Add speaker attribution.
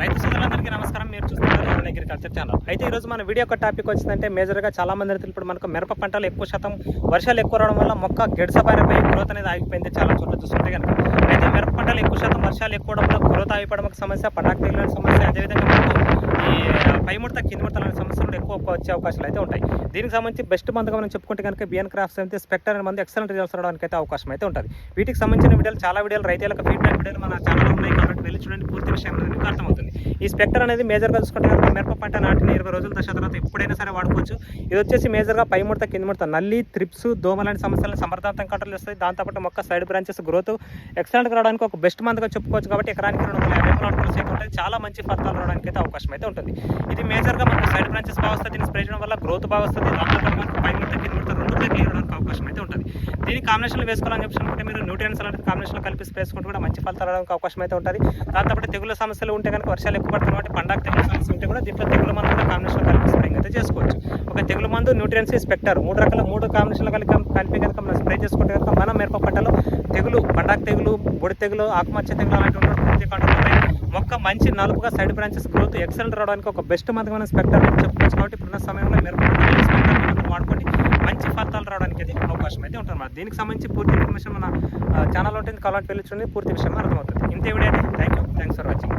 Speaker 1: రైతు సోదరులందరికీ నమస్కారం. మీరు చూస్తున్నారు మన అగ్రికల్చర్ ఛానల్. అయితే ఈరోజు మన వీడియో ఒక టాపిక్ వచ్చిందంటే మేజర్గా చాలా మంది రైతులు ఇప్పుడు మనకు మిరప పంటలు ఎక్కువ శాతం వర్షాలు ఎక్కువ రావడం వల్ల మొక్క గిడసబారిపోయి గ్రోత్ అనేది ఆగిపోయింది చాలా చోట్ల చూస్తుంటే కనుక అయితే మిరప పంటలు ఎక్కువ శాతం వర్షాలు ఎక్కువ వల్ల గ్రోత్ ఆగిపోవడం ఒక సమస్య పటాక్ తెగిన సమస్య. అదేవిధంగా మనకు ఈ పై ముడత కింది ముడత లాంటి సమస్యలు కూడా ఎక్కువ వచ్చే అవకాశాలు అయితే ఉంటాయి. దీనికి సంబంధించి బెస్ట్ మందుగా మనం చెప్పుకుంటే కనుక బిఎన్ క్రాఫ్ట్స్ అయితే స్పెక్టర్ అనే మంది ఎక్సలెంట్ రిజల్ట్స్ రావడానికి అయితే అవకాశం అయితే ఉంటుంది. వీటికి సంబంధించిన వీడియోలు చాలా వీడియోలు రైతులకు ఫీడ్బ్యాక్ వీడియోలు మన ఛానల్ ఉన్నాయి. వెళ్ళి చూడండి పూర్తి విషయం అనేది మీకు అర్థమవుతుంది. ఈ స్పెక్టర్ అనేది మేజర్గా చూసుకుంటే కనుక మిరప పంట నాటిన ఇరవై రోజుల దశ తర్వాత ఎప్పుడైనా సరే వాడుకోవచ్చు. ఇది వచ్చేసి మేజర్గా పై ముడత కింద ముడత నల్లి త్రిప్స్ దోమ లాంటి సమస్యలను సమర్థవంతం కంట్రోల్ చేస్తుంది. దాంతోపాటు మొక్క సైడ్ బ్రాంచెస్ గ్రోత్ ఎక్సలెంట్గా రావడానికి ఒక బెస్ట్ మందుగా చెప్పుకోవచ్చు కాబట్టి ఎకరానికి రెండు వందల యాభై ఉంటుంది చాలా మంచి ఫలితాలు రావడానికి అయితే అవకాశం అయితే ఉంటుంది. ఇది మేజర్గా మనకు సైడ్ బ్రాంచెస్ బాగా వస్తుంది దీన్ని స్ప్రే చేయడం వల్ల గ్రోత్ బాగా వస్తుంది. దాంతోపాటు మనకు పై ముడత కింద ముడత రెండు క్లియర్ అవడానికి అవకాశం అయితే ఉంటుంది. దీని కాంబినేషన్లో వేసుకోవాలని చెప్పి అనుకుంటే మీరు న్యూట్రియన్స్ అలాంటి కాంబినేషన్లో కలిపి స్ప్రే చేసుకుంటే కూడా మంచి ఫలితాలు రావడానికి అవకాశం అయితే ఉంటుంది. దాంతోపాటు తెగుల సమస్యలు ఉంటే కనుక వర్షాలు ఎక్కువ పడుతుంది కాబట్టి పండగ తెగుల సమస్య ఉంటే కూడా దీంట్లో తెగుల మందు కూడా కాంబినేషన్ కలిపి స్ప్రే అయితే చేసుకోవచ్చు. ఒక తెగుల మందు న్యూట్రియన్స్ స్పెక్టర్ మూడు రకాల మూడు కాంబినేషన్లు కలిపి కలిపి కనుక మనం స్ప్రే చేసుకుంటే కనుక మనం మిరప పంటలో తెగులు పండగ తెగులు బొడి తెగులు ఆకుమచ్చ తెగులు అలాంటి పూర్తి కంట్రోల్ మొక్క మంచి నలుపుగా సైడ్ బ్రాంచెస్ గ్రోత్ ఎక్సలెంట్ రావడానికి ఒక బెస్ట్ మంది మనం స్పెక్టర్ చెప్పుకోవచ్చు. కాబట్టి ఇప్పుడున్న సమయంలో మిరప పంటలో స్పెక్టర్ మందులు వాడుకొని మంచి ఫలితాలు రావడానికి అయితే అవకాశం అయితే ఉంటుంది మరి. దీనికి సంబంధించి పూర్తి ఇన్ఫర్మేషన్ మన ఛానల్ ఉంటుంది. కావాలంటే వెళ్ళి చూడండి. పూర్తి విషయం అర్థమవుతుంది. ఇంతే video thank you thanks for watching